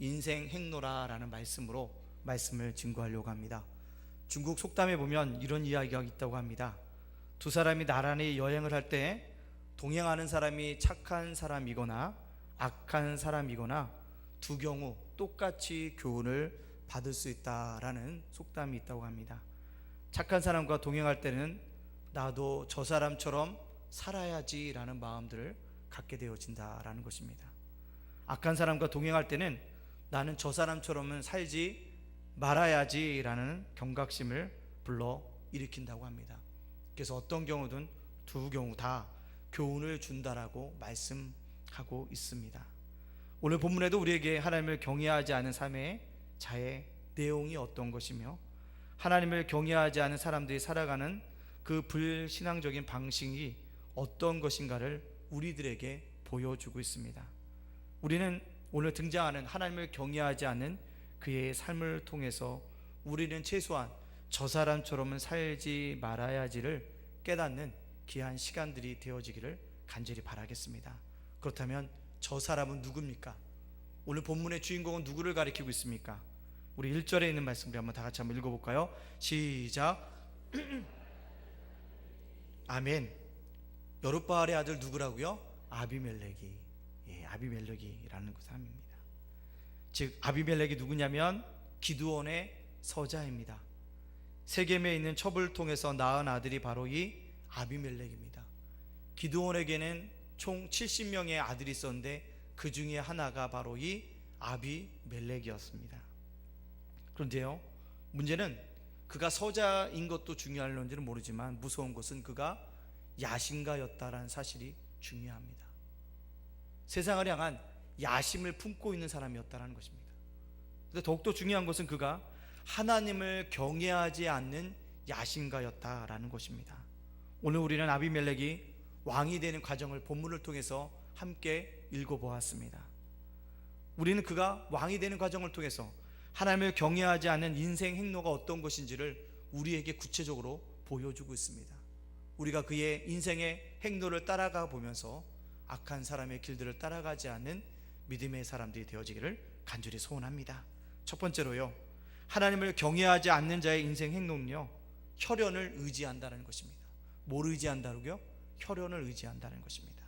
인생 행로라라는 말씀으로 말씀을 증거하려고 합니다. 중국 속담에 보면 이런 이야기가 있다고 합니다. 두 사람이 나란히 여행을 할 때 동행하는 사람이 착한 사람이거나 악한 사람이거나 두 경우 똑같이 교훈을 받을 수 있다라는 속담이 있다고 합니다. 착한 사람과 동행할 때는 나도 저 사람처럼 살아야지라는 마음들을 갖게 되어진다라는 것입니다. 악한 사람과 동행할 때는 나는 저 사람처럼은 살지 말아야지라는 경각심을 불러 일으킨다고 합니다. 그래서 어떤 경우든 두 경우 다 교훈을 준다라고 말씀하고 있습니다. 오늘 본문에도 우리에게 하나님을 경외하지 않은 삶의 자의 내용이 어떤 것이며 하나님을 경외하지 않은 사람들이 살아가는 그 불신앙적인 방식이 어떤 것인가를 우리들에게 보여주고 있습니다. 우리는 오늘 등장하는 하나님을 경외하지 않는 그의 삶을 통해서 우리는 최소한 저 사람처럼은 살지 말아야지를 깨닫는 귀한 시간들이 되어지기를 간절히 바라겠습니다. 그렇다면 저 사람은 누굽니까? 오늘 본문의 주인공은 누구를 가리키고 있습니까? 우리 1절에 있는 말씀을 한번 다 같이 한번 읽어볼까요? 시작. 아멘. 여룻바알의 아들 누구라고요? 아비멜렉이. 예, 아비멜렉이라는 그 사람입니다. 즉 아비멜렉이 누구냐면 기드온의 서자입니다. 세겜에 있는 첩을 통해서 낳은 아들이 바로 이 아비멜렉입니다. 기드온에게는 총 70명의 아들이 있었는데 그 중에 하나가 바로 이 아비멜렉이었습니다. 그런데요, 문제는 그가 서자인 것도 중요할런지는 모르지만 무서운 것은 그가 야신가였다라는 사실이 중요합니다. 세상을 향한 야심을 품고 있는 사람이었다는 것입니다. 근데 더욱더 중요한 것은 그가 하나님을 경외하지 않는 야신가였다라는 것입니다. 오늘 우리는 아비멜렉이 왕이 되는 과정을 본문을 통해서 함께 읽어보았습니다. 우리는 그가 왕이 되는 과정을 통해서 하나님을 경외하지 않는 인생 행로가 어떤 것인지를 우리에게 구체적으로 보여주고 있습니다. 우리가 그의 인생의 행로를 따라가 보면서 악한 사람의 길들을 따라가지 않는 믿음의 사람들이 되어지기를 간절히 소원합니다. 첫 번째로요. 하나님을 경외하지 않는 자의 인생 행동은요. 혈연을 의지한다는 것입니다. 뭘 의지한다고요? 혈연을 의지한다는 것입니다.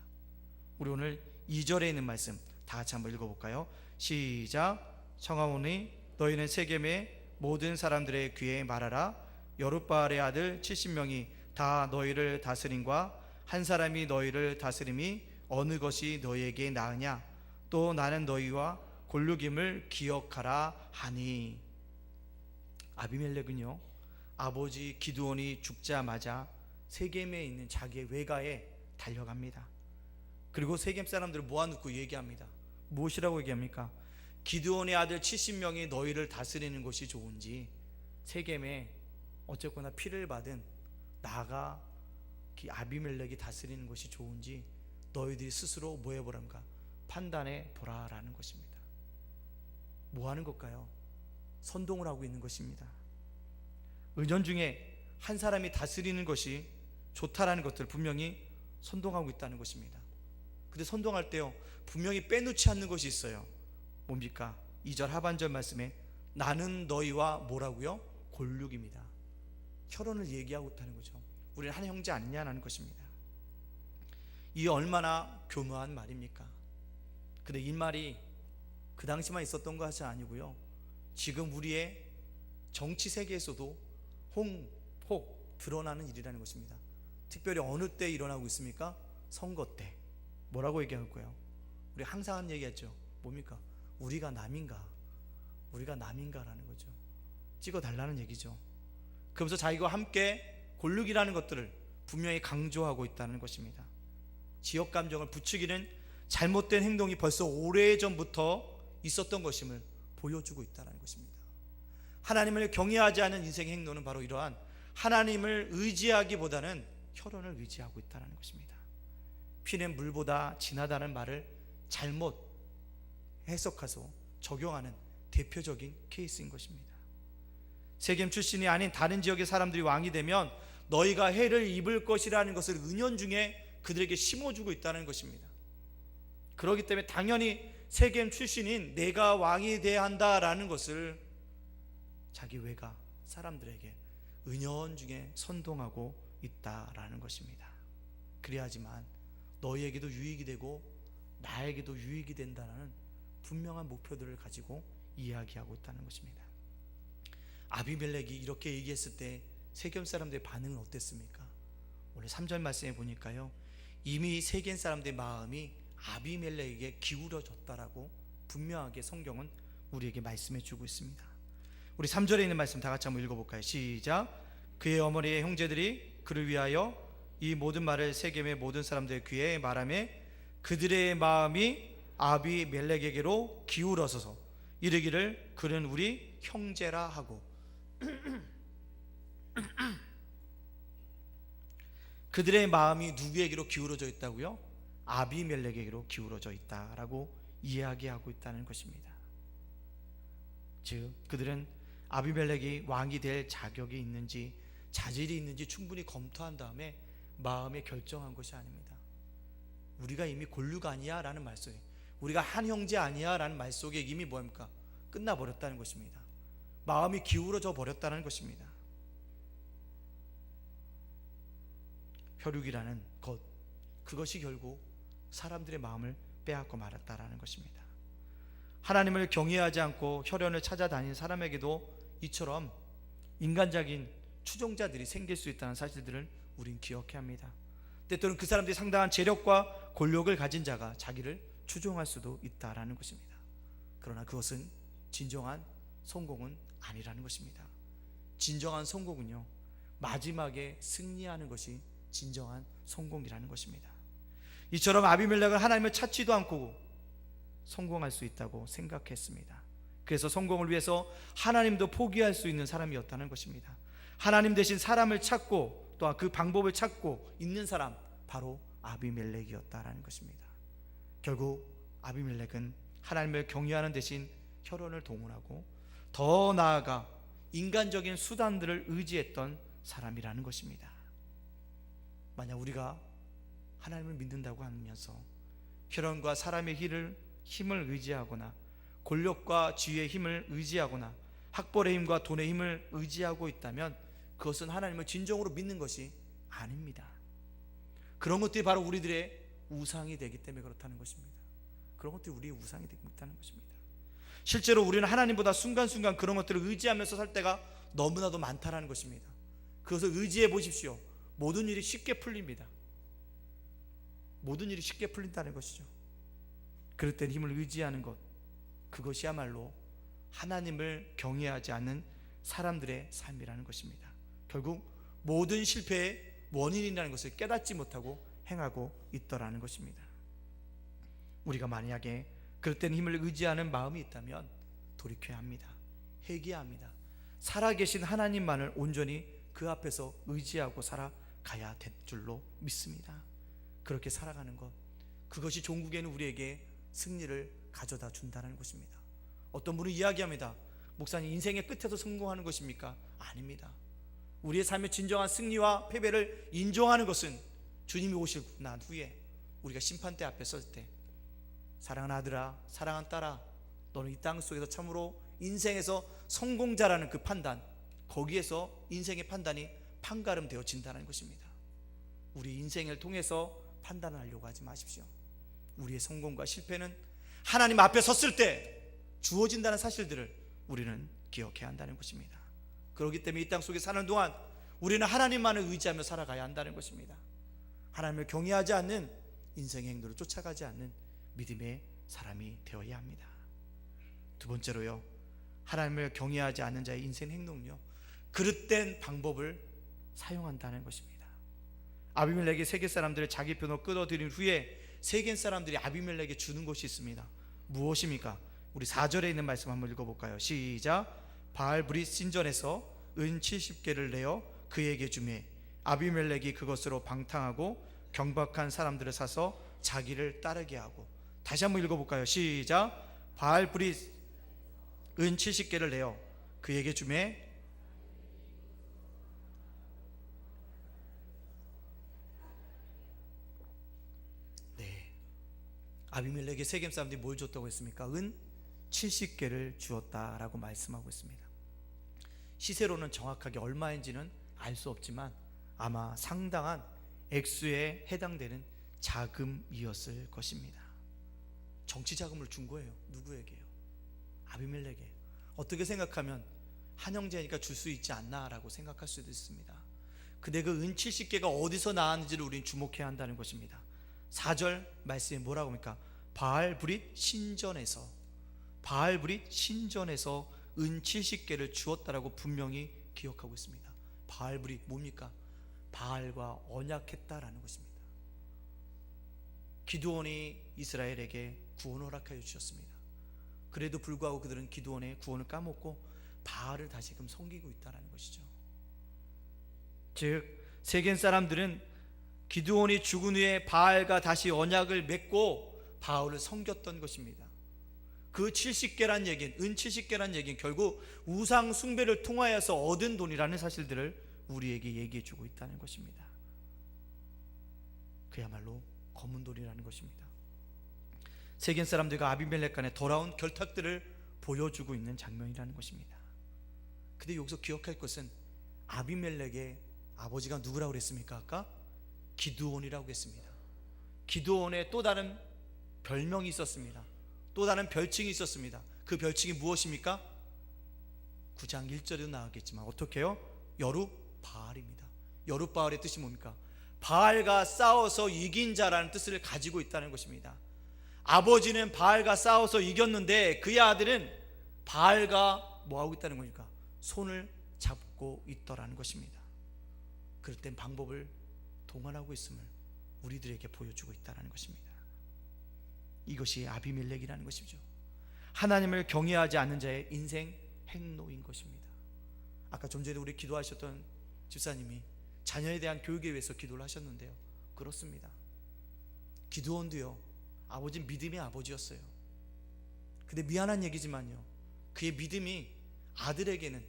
우리 오늘 2절에 있는 말씀 다 같이 한번 읽어 볼까요? 시작. 청하오니 너희는 세겜의 모든 사람들의 귀에 말하라. 여룻바알의 아들 70명이 다 너희를 다스림과 한 사람이 너희를 다스림이 어느 것이 너희에게 나으냐? 또 나는 너희와 골육임을 기억하라 하니 아비멜렉은요 아버지 기드온이 죽자마자 세겜에 있는 자기의 외가에 달려갑니다. 그리고 세겜 사람들을 모아놓고 얘기합니다. 무엇이라고 얘기합니까? 기드온의 아들 70명이 너희를 다스리는 것이 좋은지 세겜에 어쨌거나 피를 받은 나가 아비멜렉이 다스리는 것이 좋은지 너희들이 스스로 뭐 해보란가 판단해 보라라는 것입니다. 뭐 하는 걸까요? 선동을 하고 있는 것입니다. 의전 중에 한 사람이 다스리는 것이 좋다라는 것들 분명히 선동하고 있다는 것입니다. 근데 선동할 때요 분명히 빼놓지 않는 것이 있어요. 뭡니까? 2절 하반절 말씀에 나는 너희와 뭐라고요? 골육입니다. 혈연을 얘기하고 있다는 거죠. 우리는 한 형제 아니냐라는 것입니다. 이 얼마나 교묘한 말입니까? 근데 이 말이 그 당시만 있었던 것이 아니고요. 지금 우리의 정치 세계에서도 홍폭 드러나는 일이라는 것입니다. 특별히 어느 때 일어나고 있습니까? 선거 때. 뭐라고 얘기할 거예요? 우리 항상 한 얘기했죠. 뭡니까? 우리가 남인가? 우리가 남인가라는 거죠. 찍어 달라는 얘기죠. 그러면서 자기와 함께 골육이라는 것들을 분명히 강조하고 있다는 것입니다. 지역 감정을 부추기는 잘못된 행동이 벌써 오래전부터 있었던 것임을 보여주고 있다는 것입니다. 하나님을 경외하지 않은 인생의 행동은 바로 이러한 하나님을 의지하기보다는 혈연을 의지하고 있다는 것입니다. 피는 물보다 진하다는 말을 잘못 해석해서 적용하는 대표적인 케이스인 것입니다. 세겜 출신이 아닌 다른 지역의 사람들이 왕이 되면 너희가 해를 입을 것이라는 것을 은연중에 그들에게 심어주고 있다는 것입니다. 그렇기 때문에 당연히 세겜 출신인 내가 왕이 돼야 한다라는 것을 자기 외가 사람들에게 은연 중에 선동하고 있다라는 것입니다. 그래야지만 너희에게도 유익이 되고 나에게도 유익이 된다는 분명한 목표들을 가지고 이야기하고 있다는 것입니다. 아비멜렉이 이렇게 얘기했을 때 세겜 사람들의 반응은 어땠습니까? 오늘 3절 말씀에 보니까요. 이미 세겜 사람들의 마음이 아비멜렉에게 기울어졌다라고 분명하게 성경은 우리에게 말씀해 주고 있습니다. 우리 3절에 있는 말씀 다 같이 한번 읽어 볼까요? 시작. 그의 어머니의 형제들이 그를 위하여 이 모든 말을 세겜의 모든 사람들의 귀에 말하매 그들의 마음이 아비멜렉에게로 기울어서서 이르기를 그는 우리 형제라 하고 그들의 마음이 누구에게로 기울어져 있다고요? 아비멜렉에게로 기울어져 있다라고 이야기하고 있다는 것입니다. 즉 그들은 아비멜렉이 왕이 될 자격이 있는지 자질이 있는지 충분히 검토한 다음에 마음에 결정한 것이 아닙니다. 우리가 이미 골류가 아니야라는 말 속에 우리가 한 형제 아니야라는 말 속에 이미 뭡니까 끝나 버렸다는 것입니다. 마음이 기울어져 버렸다는 것입니다. 혈육이라는 것 그것이 결국 사람들의 마음을 빼앗고 말았다라는 것입니다. 하나님을 경외하지 않고 혈연을 찾아다니는 사람에게도 이처럼 인간적인 추종자들이 생길 수 있다는 사실들을 우린 기억해야 합니다. 때때로는 그 사람들이 상당한 재력과 권력을 가진 자가 자기를 추종할 수도 있다라는 것입니다. 그러나 그것은 진정한 성공은 아니라는 것입니다. 진정한 성공은요 마지막에 승리하는 것이 진정한 성공이라는 것입니다. 이처럼 아비멜렉은 하나님을 찾지도 않고 성공할 수 있다고 생각했습니다. 그래서 성공을 위해서 하나님도 포기할 수 있는 사람이었다는 것입니다. 하나님 대신 사람을 찾고 또한 그 방법을 찾고 있는 사람 바로 아비멜렉이었다라는 것입니다. 결국 아비멜렉은 하나님을 경외하는 대신 혈원을 동원하고 더 나아가 인간적인 수단들을 의지했던 사람이라는 것입니다. 만약 우리가 하나님을 믿는다고 하면서 혈원과 사람의 힘을, 힘을 의지하거나 권력과 지위의 힘을 의지하거나 학벌의 힘과 돈의 힘을 의지하고 있다면 그것은 하나님을 진정으로 믿는 것이 아닙니다. 그런 것들이 바로 우리들의 우상이 되기 때문에 그렇다는 것입니다. 그런 것들이 우리의 우상이 되고 있다는 것입니다. 실제로 우리는 하나님보다 순간순간 그런 것들을 의지하면서 살 때가 너무나도 많다라는 것입니다. 그것을 의지해 보십시오. 모든 일이 쉽게 풀립니다. 모든 일이 쉽게 풀린다는 것이죠. 그럴 땐 힘을 의지하는 것, 그것이야말로 하나님을 경외하지 않는 사람들의 삶이라는 것입니다. 결국 모든 실패의 원인이라는 것을 깨닫지 못하고 행하고 있더라는 것입니다. 우리가 만약에 그럴 때는 힘을 의지하는 마음이 있다면 돌이켜야 합니다. 회개해야 합니다. 살아계신 하나님만을 온전히 그 앞에서 의지하고 살아 가야 될 줄로 믿습니다. 그렇게 살아가는 것 그것이 종국에는 우리에게 승리를 가져다 준다는 것입니다. 어떤 분은 이야기합니다. 목사님 인생의 끝에서 성공하는 것입니까? 아닙니다. 우리의 삶의 진정한 승리와 패배를 인정하는 것은 주님이 오실 난 후에 우리가 심판대 앞에 설때 사랑하는 아들아, 사랑하는 딸아, 너는 이 땅 속에서 참으로 인생에서 성공자라는 그 판단, 거기에서 인생의 판단이 판가름 되어진다는 것입니다. 우리 인생을 통해서 판단을 하려고 하지 마십시오. 우리의 성공과 실패는 하나님 앞에 섰을 때 주어진다는 사실들을 우리는 기억해야 한다는 것입니다. 그렇기 때문에 이 땅 속에 사는 동안 우리는 하나님만을 의지하며 살아가야 한다는 것입니다. 하나님을 경외하지 않는 인생의 행도를 쫓아가지 않는 믿음의 사람이 되어야 합니다. 두 번째로요. 하나님을 경외하지 않는 자의 인생 행동요. 그릇된 방법을 사용한다는 것입니다. 아비멜렉이 세계 사람들을 자기 편으로 끌어들인 후에 세계 사람들이 아비멜렉에게 주는 것이 있습니다. 무엇입니까? 우리 4절에 있는 말씀 한번 읽어볼까요? 시작. 바알브리 신전에서 은 70개를 내어 그에게 주매 아비멜렉이 그것으로 방탕하고 경박한 사람들을 사서 자기를 따르게 하고 다시 한번 읽어볼까요? 시작. 바알브리 은 70개를 내어 그에게 주매 아비멜렉의 세겜 사람들이 뭘 줬다고 했습니까? 은 70개를 주었다라고 말씀하고 있습니다. 시세로는 정확하게 얼마인지는 알 수 없지만 아마 상당한 액수에 해당되는 자금이었을 것입니다. 정치 자금을 준 거예요. 누구에게요? 아비멜렉에. 어떻게 생각하면 한 형제니까 줄 수 있지 않나라고 생각할 수도 있습니다. 근데 그 은 70개가 어디서 나왔는지를 우리는 주목해야 한다는 것입니다. 4절 말씀에 뭐라고 합니까? 바알 브릿 신전에서 바알 브릿 신전에서 은 70개를 주었다라고 분명히 기억하고 있습니다. 바알 브릿 뭡니까? 바알과 언약했다라는 것입니다. 기드온이 이스라엘에게 구원을 허락하여 주셨습니다. 그래도 불구하고 그들은 기드온의 구원을 까먹고 바알을 다시금 섬기고 있다라는 것이죠. 즉 세겜 사람들은 기드온이 죽은 후에 바알과 다시 언약을 맺고 바알을 섬겼던 것입니다. 그 70개란 얘기는 은 70개란 얘기는 결국 우상 숭배를 통하여서 얻은 돈이라는 사실들을 우리에게 얘기해 주고 있다는 것입니다. 그야말로 검은 돌이라는 것입니다. 세겜 사람들과 아비멜렉 간의 돌아온 결탁들을 보여주고 있는 장면이라는 것입니다. 근데 여기서 기억할 것은 아비멜렉의 아버지가 누구라고 그랬습니까? 아까 기드온이라고 했습니다. 기드온의 또 다른 별명이 있었습니다. 또 다른 별칭이 있었습니다. 그 별칭이 무엇입니까? 9장 1절에도 나왔겠지만 어떻게요? 여루 바알입니다. 여루 바알의 뜻이 뭡니까? 바알과 싸워서 이긴 자라는 뜻을 가지고 있다는 것입니다. 아버지는 바알과 싸워서 이겼는데 그의 아들은 바알과 뭐 하고 있다는 겁니까? 손을 잡고 있더라는 것입니다. 그럴 땐 방법을 동원하고 있음을 우리들에게 보여주고 있다는 것입니다. 이것이 아비멜렉이라는 것이죠. 하나님을 경외하지 않는 자의 인생 행로인 것입니다. 아까 좀 전에 우리 기도하셨던 집사님이 자녀에 대한 교육에 위해서 기도를 하셨는데요. 그렇습니다. 기도원도요. 아버지 믿음의 아버지였어요. 근데 미안한 얘기지만요. 그의 믿음이 아들에게는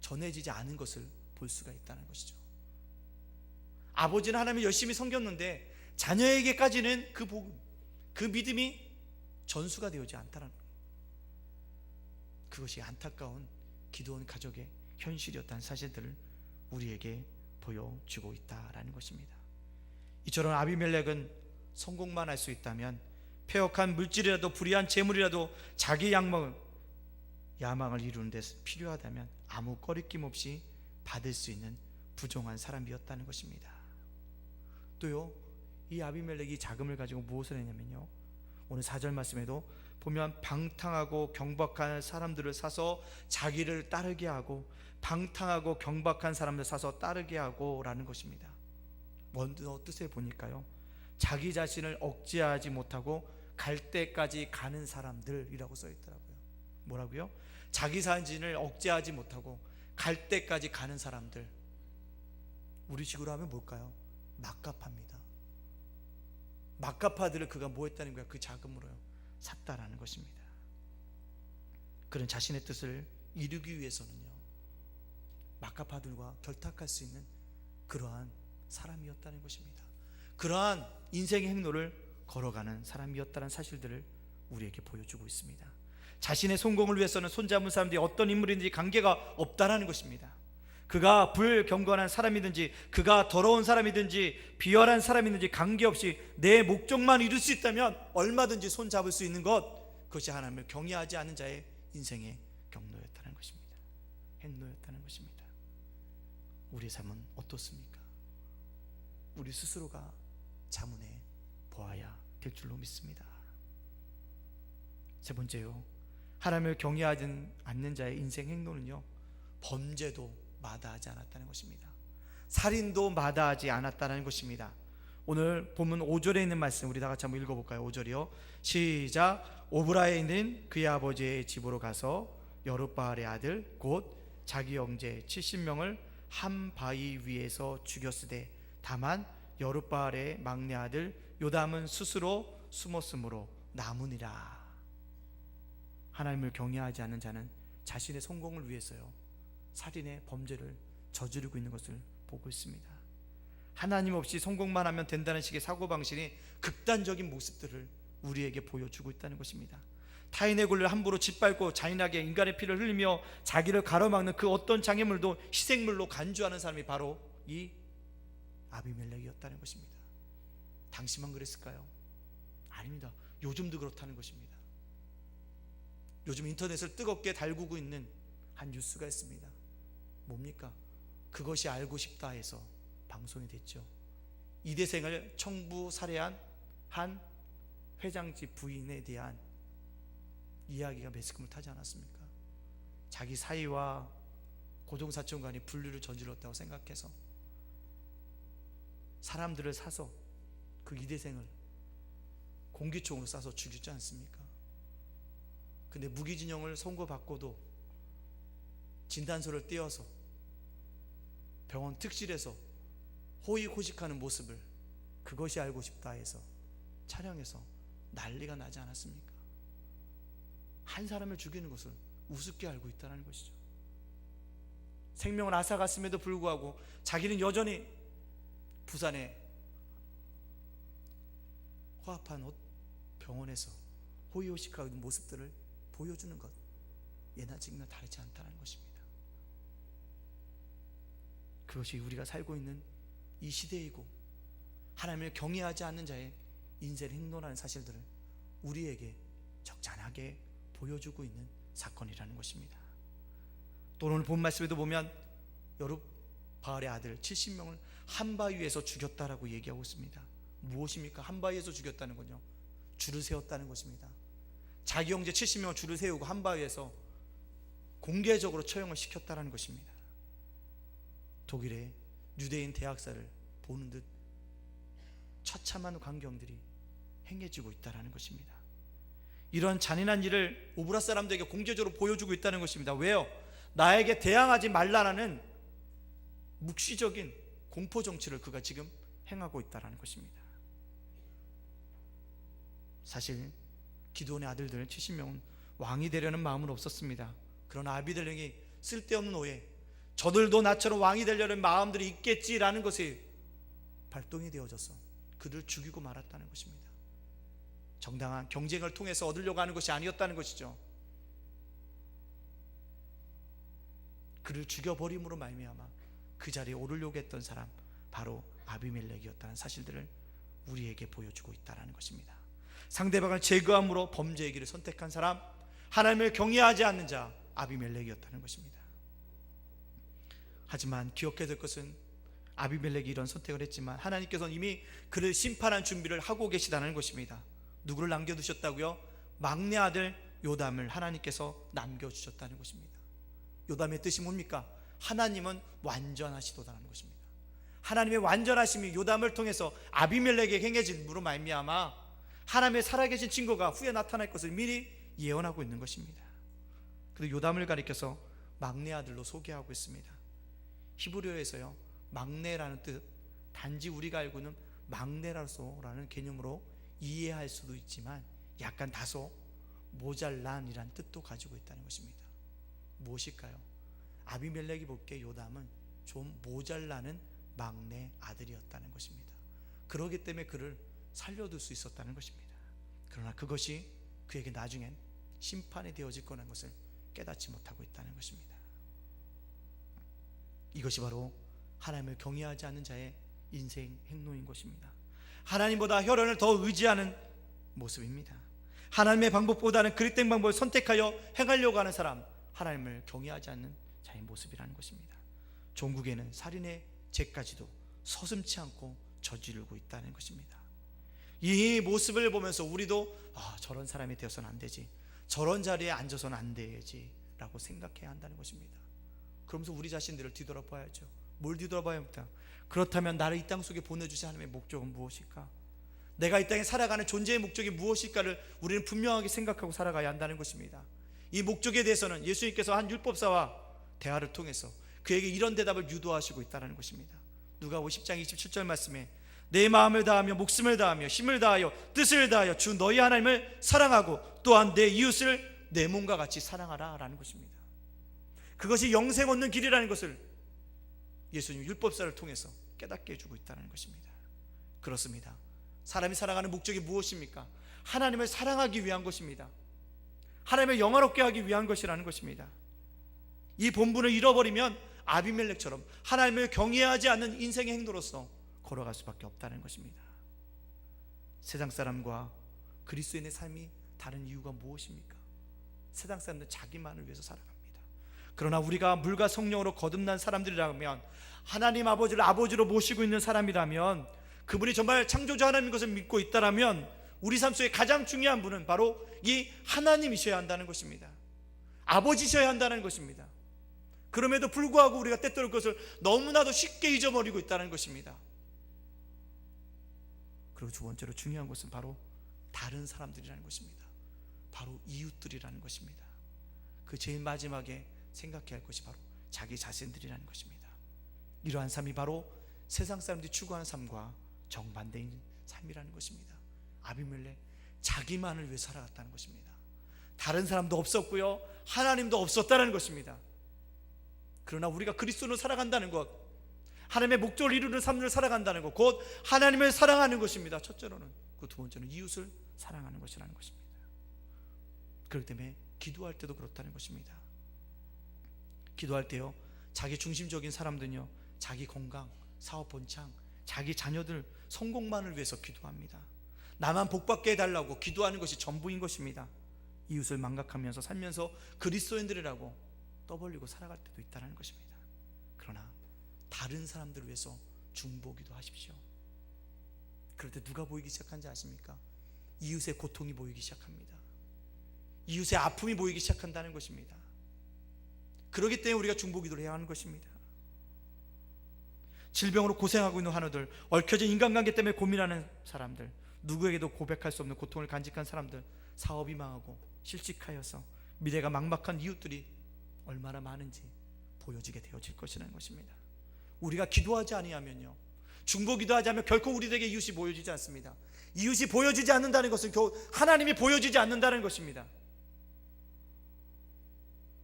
전해지지 않은 것을 볼 수가 있다는 것이죠. 아버지는 하나님을 열심히 섬겼는데 자녀에게까지는 그 복음, 그 믿음이 전수가 되지 않다는 거예요. 그것이 안타까운 기도원 가족의 현실이었다는 사실들을 우리에게 보여주고 있다라는 것입니다. 이처럼 아비멜렉은 성공만 할 수 있다면 폐역한 물질이라도 불의한 재물이라도 자기 양망 야망을 이루는 데 필요하다면 아무 꺼리낌 없이 받을 수 있는 부정한 사람이었다는 것입니다. 또요, 이 아비멜렉이 자금을 가지고 무엇을 했냐면요. 오늘 4절 말씀에도 보면 방탕하고 경박한 사람들을 사서 자기를 따르게 하고 방탕하고 경박한 사람들 사서 따르게 하고라는 것입니다. 먼저 뜻에 보니까요. 자기 자신을 억제하지 못하고 갈 때까지 가는 사람들이라고 써 있더라고요. 뭐라고요? 자기 자신을 억제하지 못하고 갈 때까지 가는 사람들. 우리 식으로 하면 뭘까요? 막가파입니다. 막가파들을 그가 뭐 했다는 거야? 그 자금으로요. 샀다라는 것입니다. 그런 자신의 뜻을 이루기 위해서는요. 막가파들과 결탁할 수 있는 그러한 사람이었다는 것입니다. 그러한 인생의 행로를 걸어가는 사람이었다는 사실들을 우리에게 보여주고 있습니다. 자신의 성공을 위해서는 손잡은 사람들이 어떤 인물인지 관계가 없다라는 것입니다. 그가 불경건한 사람이든지 그가 더러운 사람이든지 비열한 사람이든지 관계없이 내 목적만 이룰 수 있다면 얼마든지 손 잡을 수 있는 것 그것이 하나님을 경외하지 않은 자의 인생의 경로였다는 것입니다. 행로였다는 것입니다. 우리 삶은 어떻습니까? 우리 스스로가 자문해 보아야 될 줄로 믿습니다. 세 번째요. 하나님을 경외하지 않는 자의 인생 행로는요. 범죄도 마다하지 않았다는 것입니다. 살인도 마다하지 않았다는 것입니다. 오늘 본문 5절에 있는 말씀 우리 다 같이 한번 읽어볼까요? 5절이요. 시작. 오브라에 있는 그의 아버지의 집으로 가서 여룻바알의 아들 곧 자기 형제 70명을 한 바위 위에서 죽였으되 다만 여룻바알의 막내 아들 요담은 스스로 숨었으므로 남으니라. 하나님을 경외하지 않는 자는 자신의 성공을 위해서요 살인의 범죄를 저지르고 있는 것을 보고 있습니다. 하나님 없이 성공만 하면 된다는 식의 사고 방식이 극단적인 모습들을 우리에게 보여주고 있다는 것입니다. 타인의 권리를 함부로 짓밟고 잔인하게 인간의 피를 흘리며 자기를 가로막는 그 어떤 장애물도 희생물로 간주하는 사람이 바로 이 아비멜렉이었다는 것입니다. 당시만 그랬을까요? 아닙니다. 요즘도 그렇다는 것입니다. 요즘 인터넷을 뜨겁게 달구고 있는 한 뉴스가 있습니다. 뭡니까? 그것이 알고 싶다 해서 방송이 됐죠. 이대생을 청부 살해한 한 회장집 부인에 대한 이야기가 매스컴을 타지 않았습니까? 자기 사이와 고종사촌 간이 분류를 저질렀다고 생각해서 사람들을 사서 그 이대생을 공기총으로 쏴서 죽였지 않습니까? 근데 무기징역을 선고받고도 진단서를 떼어서 병원 특실에서 호의호식하는 모습을 그것이 알고 싶다 해서 촬영해서 난리가 나지 않았습니까? 한 사람을 죽이는 것을 우습게 알고 있다는 것이죠. 생명을 앗아갔음에도 불구하고 자기는 여전히 부산에 화합한 옷 병원에서 호의호식하는 모습들을 보여주는 것 예나 지금이나 다르지 않다는 것입니다. 그것이 우리가 살고 있는 이 시대이고 하나님을 경외하지 않는 자의 인생을 행로라는 사실들을 우리에게 적잖하게 보여주고 있는 사건이라는 것입니다. 또 오늘 본 말씀에도 보면 여룹 바알의 아들 70명을 한 바위에서 죽였다라고 얘기하고 있습니다. 무엇입니까? 한 바위에서 죽였다는 건요. 줄을 세웠다는 것입니다. 자기 형제 70명을 줄을 세우고 한 바위에서 공개적으로 처형을 시켰다는 것입니다. 독일의 유대인 대학살을 보는 듯 처참한 광경들이 행해지고 있다는 것입니다. 이런 잔인한 일을 오브라 사람들에게 공개적으로 보여주고 있다는 것입니다. 왜요? 나에게 대항하지 말라라는 묵시적인 공포 정치를 그가 지금 행하고 있다는 것입니다. 사실 기도원의 아들들 70명은 왕이 되려는 마음은 없었습니다. 그러나 아비들에게 쓸데없는 오해, 저들도 나처럼 왕이 되려는 마음들이 있겠지라는 것이 발동이 되어져서 그를 죽이고 말았다는 것입니다. 정당한 경쟁을 통해서 얻으려고 하는 것이 아니었다는 것이죠. 그를 죽여버림으로 말미암아 그 자리에 오르려고 했던 사람 바로 아비멜렉이었다는 사실들을 우리에게 보여주고 있다는 것입니다. 상대방을 제거함으로 범죄의 길을 선택한 사람 하나님을 경외하지 않는 자 아비멜렉이었다는 것입니다. 하지만 기억해야 될 것은 아비멜렉이 이런 선택을 했지만 하나님께서는 이미 그를 심판한 준비를 하고 계시다는 것입니다. 누구를 남겨두셨다고요? 막내 아들 요담을 하나님께서 남겨주셨다는 것입니다. 요담의 뜻이 뭡니까? 하나님은 완전하시도다라는 것입니다. 하나님의 완전하심이 요담을 통해서 아비멜렉에게 행해진으로 말미암아 하나님의 살아계신 친구가 후에 나타날 것을 미리 예언하고 있는 것입니다. 그리고 요담을 가리켜서 막내 아들로 소개하고 있습니다. 히브리어에서요 막내라는 뜻 단지 우리가 알고 있는 막내라서라는 개념으로 이해할 수도 있지만 약간 다소 모잘란이란 뜻도 가지고 있다는 것입니다. 무엇일까요? 아비멜렉이 볼게 요담은 좀 모자라는 막내 아들이었다는 것입니다. 그러기 때문에 그를 살려둘 수 있었다는 것입니다. 그러나 그것이 그에게 나중엔 심판이 되어질 거라는 것을 깨닫지 못하고 있다는 것입니다. 이것이 바로 하나님을 경외하지 않는 자의 인생 행로인 것입니다. 하나님보다 혈연을 더 의지하는 모습입니다. 하나님의 방법보다는 그릇된 방법을 선택하여 행하려고 하는 사람, 하나님을 경외하지 않는 자의 모습이라는 것입니다. 종국에는 살인의 죄까지도 서슴치 않고 저지르고 있다는 것입니다. 이 모습을 보면서 우리도 아, 저런 사람이 되어서는 안 되지. 저런 자리에 앉아서는 안 되지 라고 생각해야 한다는 것입니다. 그러면서 우리 자신들을 뒤돌아봐야죠. 뭘 뒤돌아봐야 합니까? 그렇다면 나를 이 땅 속에 보내주신 하나님의 목적은 무엇일까? 내가 이 땅에 살아가는 존재의 목적이 무엇일까를 우리는 분명하게 생각하고 살아가야 한다는 것입니다. 이 목적에 대해서는 예수님께서 한 율법사와 대화를 통해서 그에게 이런 대답을 유도하시고 있다는 것입니다. 누가 50장 27절 말씀에 내 마음을 다하며 목숨을 다하며 힘을 다하여 뜻을 다하여 주 너희 하나님을 사랑하고 또한 내 이웃을 내 몸과 같이 사랑하라 라는 것입니다. 그것이 영생 얻는 길이라는 것을 예수님 율법사를 통해서 깨닫게 해주고 있다는 것입니다. 그렇습니다. 사람이 살아가는 목적이 무엇입니까? 하나님을 사랑하기 위한 것입니다. 하나님을 영화롭게 하기 위한 것이라는 것입니다. 이 본분을 잃어버리면 아비멜렉처럼 하나님을 경외하지 않는 인생의 행로로서 걸어갈 수밖에 없다는 것입니다. 세상 사람과 그리스도인의 삶이 다른 이유가 무엇입니까? 세상 사람들은 자기만을 위해서 살아갑니다. 그러나 우리가 물과 성령으로 거듭난 사람들이라면 하나님 아버지를 아버지로 모시고 있는 사람이라면 그분이 정말 창조주 하나님인 것을 믿고 있다라면 우리 삶 속에 가장 중요한 분은 바로 이 하나님이셔야 한다는 것입니다. 아버지셔야 한다는 것입니다. 그럼에도 불구하고 우리가 때때로 그것을 너무나도 쉽게 잊어버리고 있다는 것입니다. 그리고 두 번째로 중요한 것은 바로 다른 사람들이라는 것입니다. 바로 이웃들이라는 것입니다. 그 제일 마지막에 생각해야 할 것이 바로 자기 자신들이라는 것입니다. 이러한 삶이 바로 세상 사람들이 추구하는 삶과 정반대인 삶이라는 것입니다. 아비멜렉 자기만을 위해 살아갔다는 것입니다. 다른 사람도 없었고요. 하나님도 없었다는 것입니다. 그러나 우리가 그리스도로 살아간다는 것, 하나님의 목적을 이루는 삶을 살아간다는 것, 곧 하나님을 사랑하는 것입니다. 첫째로는 그 두 번째는 이웃을 사랑하는 것이라는 것입니다. 그렇기 때문에 기도할 때도 그렇다는 것입니다. 기도할 때요, 자기 중심적인 사람들은요, 자기 건강, 사업 번창, 자기 자녀들 성공만을 위해서 기도합니다. 나만 복받게 해달라고 기도하는 것이 전부인 것입니다. 이웃을 망각하면서 살면서 그리스도인들이라고 떠벌리고 살아갈 때도 있다는 것입니다. 그러나 다른 사람들을 위해서 중보기도 하십시오. 그럴 때 누가 보이기 시작한지 아십니까? 이웃의 고통이 보이기 시작합니다. 이웃의 아픔이 보이기 시작한다는 것입니다. 그러기 때문에 우리가 중보기도를 해야 하는 것입니다. 질병으로 고생하고 있는 환우들, 얽혀진 인간관계 때문에 고민하는 사람들, 누구에게도 고백할 수 없는 고통을 간직한 사람들, 사업이 망하고 실직하여서 미래가 막막한 이웃들이 얼마나 많은지 보여지게 되어질 것이라는 것입니다. 우리가 기도하지 아니하면요. 중보 기도하지 않으면 결코 우리에게 이웃이 보여지지 않습니다. 이웃이 보여지지 않는다는 것은 겨우 하나님이 보여지지 않는다는 것입니다.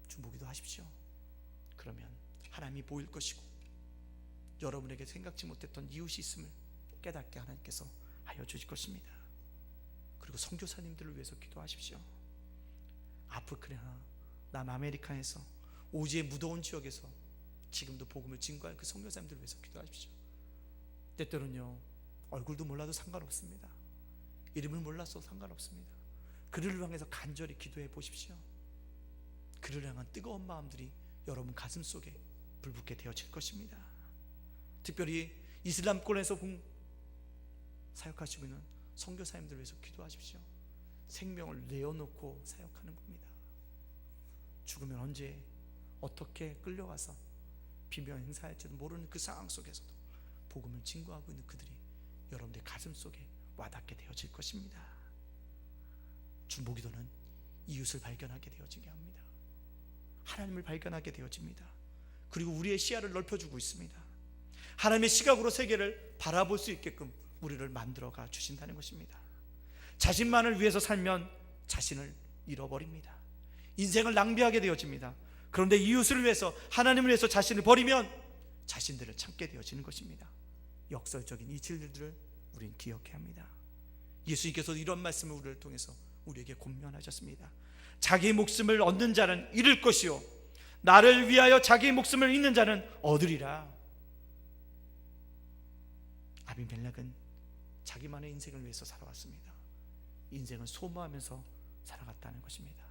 중보 기도하십시오. 하나님이 보일 것이고 여러분에게 생각지 못했던 이웃이 있음을 깨닫게 하나님께서 하여 주실 것입니다. 그리고 선교사님들을 위해서 기도하십시오. 아프리카나 남아메리카에서 오지의 무더운 지역에서 지금도 복음을 증거할 그 선교사님들을 위해서 기도하십시오. 때때로는요 얼굴도 몰라도 상관없습니다. 이름을 몰라서 상관없습니다. 그를 향해서 간절히 기도해 보십시오. 그를 향한 뜨거운 마음들이 여러분 가슴 속에 불붙게 되어질 것입니다. 특별히 이슬람권에서 공 사역하시고 있는 선교사님들 위해서 기도하십시오. 생명을 내어놓고 사역하는 겁니다. 죽으면 언제 어떻게 끌려와서 비명 행사할지도 모르는 그 상황 속에서도 복음을 증거하고 있는 그들이 여러분들 가슴 속에 와닿게 되어질 것입니다. 중보기도는 이웃을 발견하게 되어지게 합니다. 하나님을 발견하게 되어집니다. 그리고 우리의 시야를 넓혀주고 있습니다. 하나님의 시각으로 세계를 바라볼 수 있게끔 우리를 만들어가 주신다는 것입니다. 자신만을 위해서 살면 자신을 잃어버립니다. 인생을 낭비하게 되어집니다. 그런데 이웃을 위해서 하나님을 위해서 자신을 버리면 자신들을 참게 되어지는 것입니다. 역설적인 이 진리들을 우리는 기억해야 합니다. 예수님께서 이런 말씀을 우리를 통해서 우리에게 권면하셨습니다. 자기 목숨을 얻는 자는 잃을 것이요 나를 위하여 자기 목숨을 잃는 자는 얻으리라. 아비멜렉은 자기만의 인생을 위해서 살아왔습니다. 인생을 소모하면서 살아갔다는 것입니다.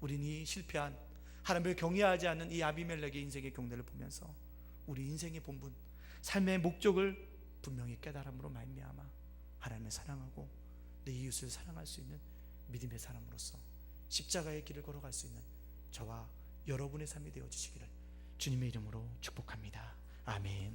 우리는 이 실패한 하나님을 경외하지 않는 이 아비멜렉의 인생의 경례를 보면서 우리 인생의 본분, 삶의 목적을 분명히 깨달음으로 말미암아 하나님을 사랑하고 내 이웃을 사랑할 수 있는 믿음의 사람으로서 십자가의 길을 걸어갈 수 있는 저와 여러분의 삶이 되어 주시기를 주님의 이름으로 축복합니다. 아멘.